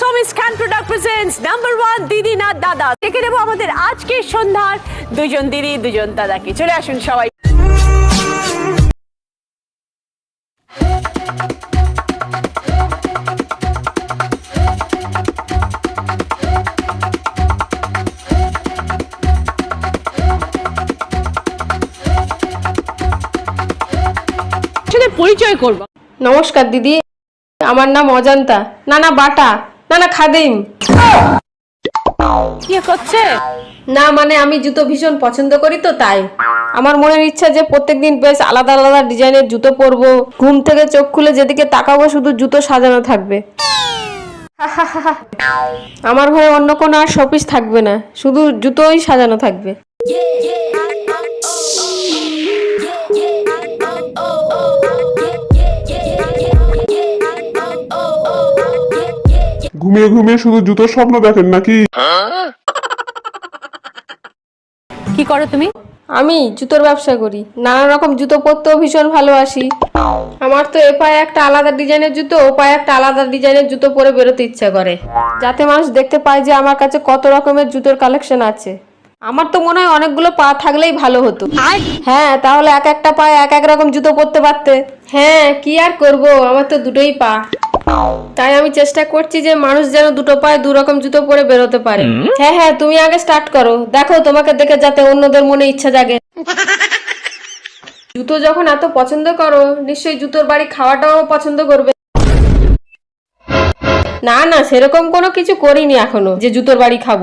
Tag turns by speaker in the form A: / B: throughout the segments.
A: Somy scan product presents number one দিদি না দাদা দেখে নেব আমাদের আজকের সন্ধ্যার দুজন দিদি দুজন দাদাকে চলে আসুন সবাই। পরিচয় করব।
B: নমস্কার দিদি আমার নাম অজন্তা। না না বাটা। না না খাদিম
A: কি করছে
B: না মানে আমি জুতো ভীষণ পছন্দ করি তো তাই আমার মনের ইচ্ছা যে প্রত্যেকদিন বেশ আলাদা আলাদা ডিজাইনের জুতো পরবো ঘুম থেকে চোখ খুলে যেদিকে তাকাবো শুধু জুতো সাজানো থাকবে আমার ঘরে অন্য কোনো আর শপিস থাকবে না শুধু জুতোই সাজানো থাকবে
C: ঘুমিয়ে ঘুমিয়ে শুধু জুতোর স্বপ্ন দেখেন নাকি?
A: কি করো তুমি?
B: আমি জুতোর ব্যবসা করি। নানা রকম জুতো পরতেও ভীষণ ভালোবাসি। আমার তো এ পায়ে একটা আলাদা ডিজাইনের জুতো ও পায়ে একটা আলাদা ডিজাইনের জুতো পরে বেরোতে ইচ্ছা করে। যাতে মানুষ দেখতে পায় যে আমার কাছে কত রকমের জুতোর কালেকশন আছে। আমার তো মনে হয় অনেকগুলো পা থাকলেই ভালো হতো। হ্যাঁ তাহলে এক একটা পায়ে এক এক রকম জুতো পরতে পারতে। হ্যাঁ কি আর করব? আমার তো দুটোই পা। তাই আমি চেষ্টা করছি যে মানুষ যেন দুটো পায়ে দু রকম জুতো পরে বেরোতে পারে। হ্যাঁ হ্যাঁ তুমি আগে স্টার্ট করো। দেখো তোমাকে দেখে যাতে অন্যদের মনে ইচ্ছা জাগে। জুতো যখন এত পছন্দ করো নিশ্চয়ই জুতোর বাড়ি খাওয়াটাও পছন্দ করবে। না না সেরকম কোনো কিছু করিনি এখনও যে জুতোর বাড়ি খাব।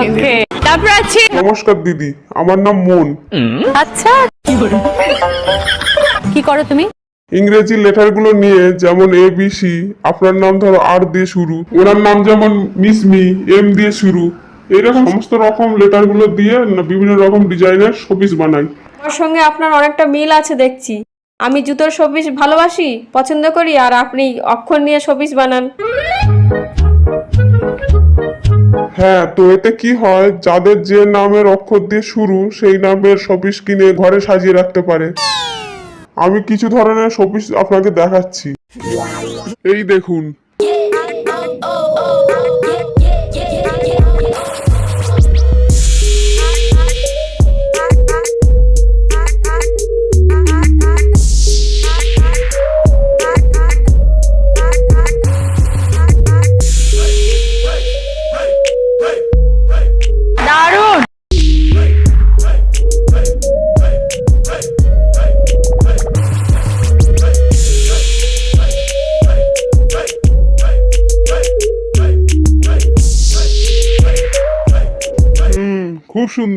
A: ওকে তারপর আছে।
C: নমস্কার দিদি। আমার নাম মন।
A: আচ্ছা। কি করো তুমি?
C: ইংরেজি লেটারগুলো নিয়ে যেমন এ বি সি আপনার নাম ধরো আর দিয়ে শুরু ওনার নাম যেমন মিস মি এম দিয়ে শুরু এরকম সমস্ত রকম লেটারগুলো দিয়ে বিভিন্ন রকম ডিজাইনের শোপিস বানাই।
B: আমার সঙ্গে আপনার অনেকটা মিল আছে দেখছি। আমি জুতোর শপিস ভালোবাসি পছন্দ করি আর আপনি অক্ষর নিয়ে শপিস বানান।
C: হ্যাঁ তো এতে কি হয় যাদের যে নামের অক্ষর দিয়ে শুরু সেই নামের শোপিস কিনে ঘরে সাজিয়ে রাখতে পারে। আমি কিছু ধরনের শোপিস আপনাকে দেখাচ্ছি। এই দেখুন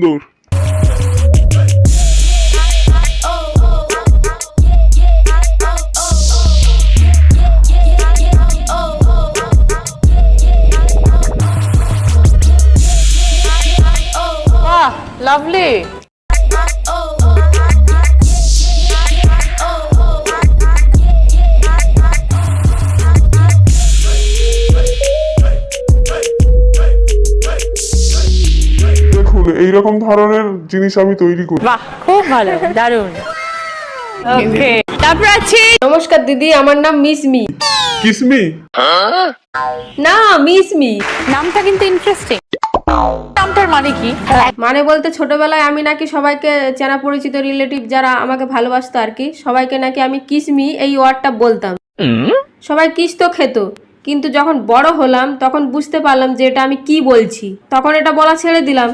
C: সুন্দর এইরকম ধরনের জিনিস আমি তৈরি করি।
A: বাহ খুব ভালো দারুণ। ওকে তারপর আছে।
B: নমস্কার দিদি আমার নাম মিস মি।
C: কিসমি
B: না মিস মি।
A: নামটা কিন্তু ইন্টারেস্টিং নামটার মানে কি?
B: মানে বলতে ছোটবেলায় আমি নাকি সবাইকে চেনা পরিচিত রিলেটিভ যারা আমাকে ভালোবাসতো আর কি সবাইকে নাকি আমি কিসমি এই ওয়ার্ডটা বলতাম। সবাই কিস তো খেত। কিন্তু যখন বড় হলাম, তখন বুঝতে পারলাম যে এটা আমি কি বলছি। তখন এটা বলা ছেড়ে দিলাম।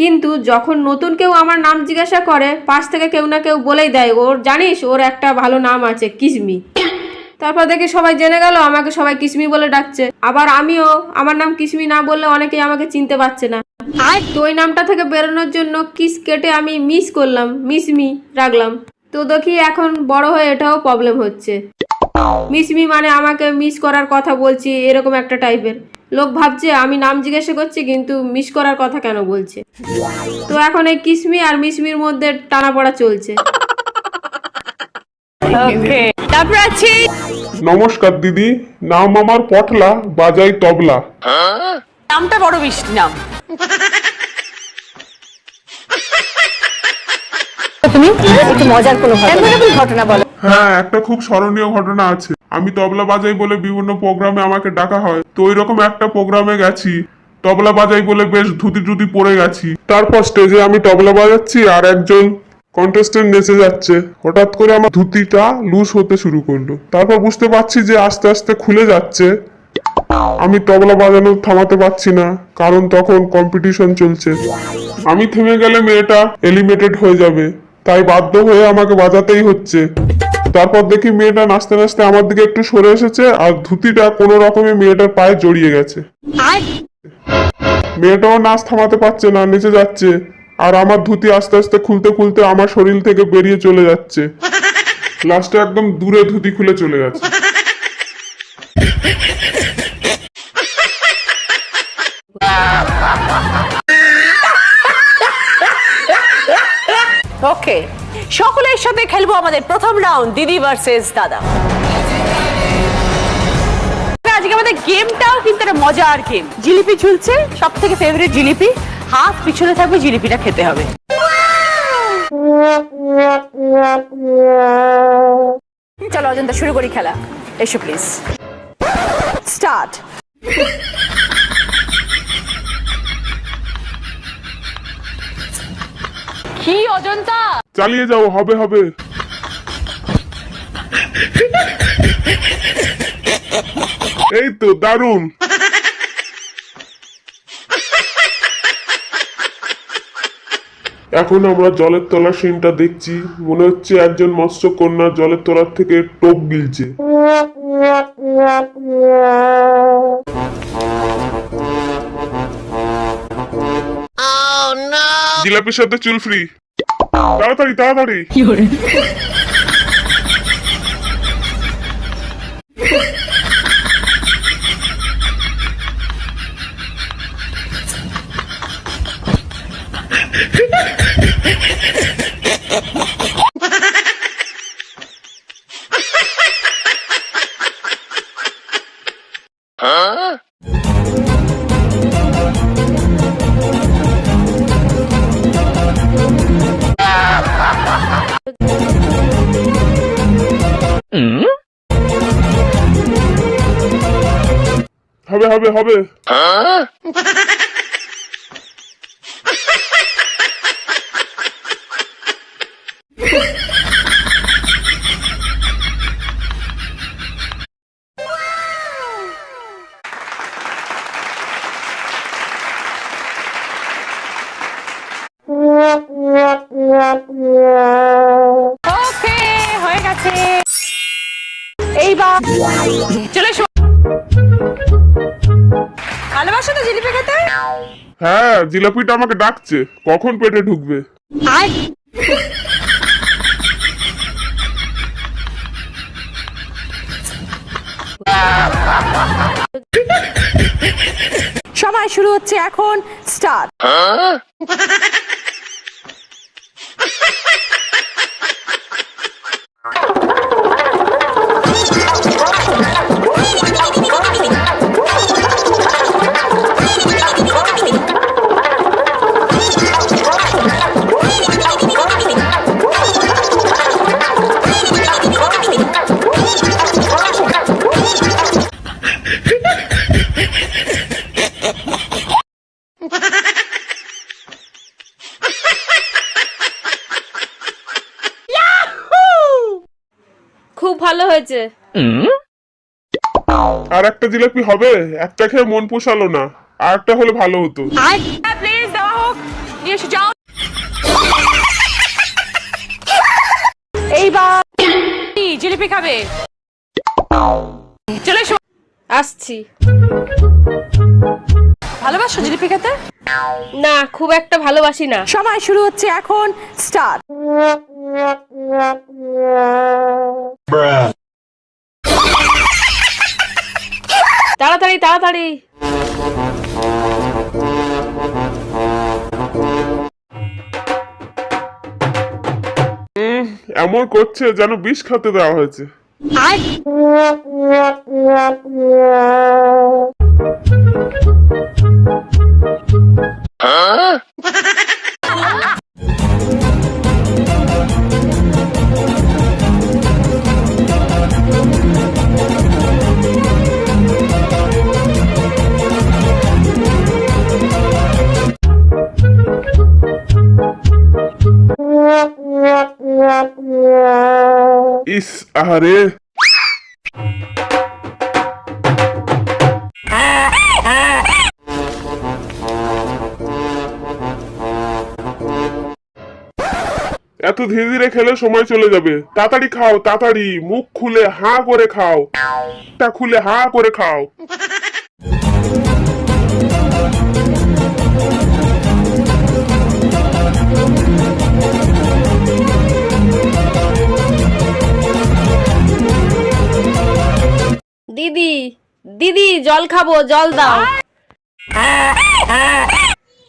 B: কিন্তু যখন নতুন কেউ আমার নাম জিজ্ঞাসা করে, পাশ থেকে কেউ না কেউ বলেই দেয়, ওর জানিস, ওর একটা ভালো নাম আছে, কিসমি। তারপর দেখি সবাই জেনে গেল, আমাকে সবাই কিসমি বলে ডাকছে। আবার আমিও, আমার নাম কিসমি না বললে অনেকেই আমাকে চিনতে পারছে না। তো ওই নামটা থেকে বেরোনোর জন্য কিস কেটে আমি মিস করলাম মিসমি রাখলাম। তো দেখি এখন বড় হয়ে এটাও প্রবলেম হচ্ছে। মিসমি মানে আমাকে মিস করার কথা বলছি এরকম একটা টাইপের লোক ভাবছে আমি নাম জিজ্ঞাসা করছি কিন্তু মিস করার কথা কেন বলছে? তো এখন এই কিসমি আর মিসমির মধ্যে টানাপড়া চলছে।
A: তারপর আছে।
C: নমস্কার দিদি নাম আমার পটলা বাজাই তবলা।
A: নামটা বড় মিষ্টি নাম। তুমি? একটু মজার কোনো ঘটনা। ঘটনা বলো।
C: হ্যাঁ একটা খুব স্মরণীয় ঘটনা আছে। আমি তবলা বাজাই বলে বিভিন্ন প্রোগ্রামে আমাকে ডাকা হয়। তো ওই রকম একটা প্রোগ্রামে গেছি। তবলা বাজাই বলে বেশ ধুতি টুতি পরে গেছি। তারপর স্টেজে আমি তবলা বাজাচ্ছি আর একজন কন্টেস্টেন্ট নেচে যাচ্ছে। হঠাৎ করে আমার ধুতিটা লুজ হতে শুরু করল। তারপর বুঝতে পারছি যে আস্তে আস্তে খুলে যাচ্ছে। আমি তবলা বাজানো থামাতে পারছি না, কারণ তখন কম্পিটিশন চলছে। আমি থেমে গেলে মেয়েটা এলিমিনেটেড হয়ে যাবে। তাই বাধ্য হয়ে আমাকে বাজাতেই হচ্ছে। তারপর দেখি মেয়েটা নাচতে নাচতে আমার দিকে একটু সরে এসেছে আর ধুতিটা কোনো রকমে মেয়েটার পায়ে জড়িয়ে গেছে। মেয়েটাও নাচ থামাতে পারছে না নিচে যাচ্ছে। আর আমার ধুতি আস্তে আস্তে খুলতে খুলতে আমার শরীর থেকে বেরিয়ে চলে যাচ্ছে। লাস্টে একদম দূরে ধুতি খুলে চলে গেছে
A: ওকে, সকলের সাথে খেলব আমাদের প্রথম রাউন্ড দিদি ভার্সেস দাদা। আজকে আমাদের গেমটাও কিন্তু একটা মজার গেম জিলিপি ঝুলছে সব থেকে ফেভারিট জিলিপি। হাত পিছনে থাকবে, জিলিপিটা খেতে হবে। চলো অজন্তা, শুরু করি খেলা। এসো প্লিজ স্টার্ট কি অজন্তা।
C: চালিয়ে যাও, হবে হবে। এই তো, দারুণ। এখন আমরা জলের তলার সিনটা দেখছি। মনে হচ্ছে একজন মৎস্যকন্যা জলের তলার থেকে টোপ গিলছে। জিলাপির সাথে চুল ফ্রি তাড়াতাড়ি তাড়াতাড়ি। হবে হবে হবে।
A: ওকে হয়ে গেছে। এইবার চলে ভালোবাসো তো জিলিপি খেতে?
C: হ্যাঁ জিলাপিটা আমাকে ডাকছে। কখন পেটে ঢুকবে?
A: সময় শুরু হচ্ছে এখন স্টার্ট
C: আর একটা জিলাপি হবে একটা খেয়ে মন পোষালো না আর একটা হলে ভালো হতো।
A: প্লিজ দেওয়া হোক। নিয়ে এসে যাও। এইবার জিলিপি খাবে? চলে এসো।
B: আসছি।
A: ভালোবাসো জিলিপি খেতে?
B: না খুব একটা ভালোবাসি না।
A: সময় শুরু হচ্ছে এখন স্টার্ট।
B: তাড়াতাড়ি তাড়াতাড়ি।
C: এমন করছে যেন বিষ খেতে দেওয়া হয়েছে। ইস আহারে। এত ধীরে ধীরে খেলে সময় চলে যাবে। তাড়াতাড়ি খাও, তাড়াতাড়ি। মুখ খুলে হা করে খাও। তা খুলে হা করে খাও।
B: দিদি দিদি জল খাব জল দাও।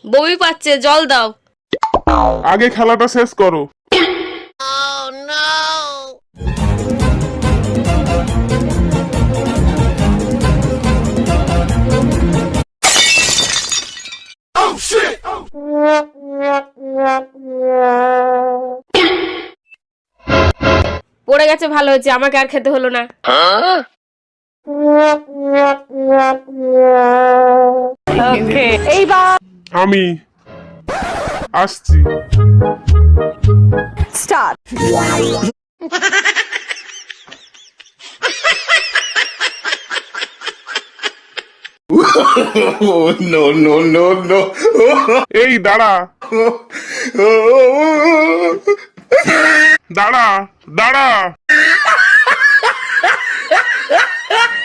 B: বমি পাচ্ছে জল দাও।
C: আগে খেলাটা শেষ করো।
B: পড়ে গেছে ভালো হয়েছে আমাকে আর খেতে হলো না।
A: ওকে এইবার
C: আমি আসছি
A: start
D: Oh, no, no, no, no.
C: এই দাঁড়া দাঁড়া দাঁড়া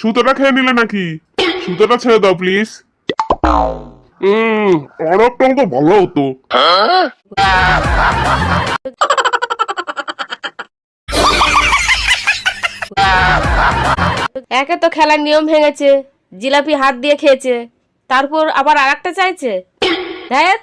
C: সুতোটা খেয়ে নিলে নাকি? সুতোটা ছেড়ে দাও প্লিজ হুম অনেকটা তো ভালো হতো।
B: একে তো খেলার নিয়ম ভেঙেছে, জিলাপি হাত দিয়ে খেয়েছে, তারপর আবার আর একটা চাইছে। ধ্যাৎ।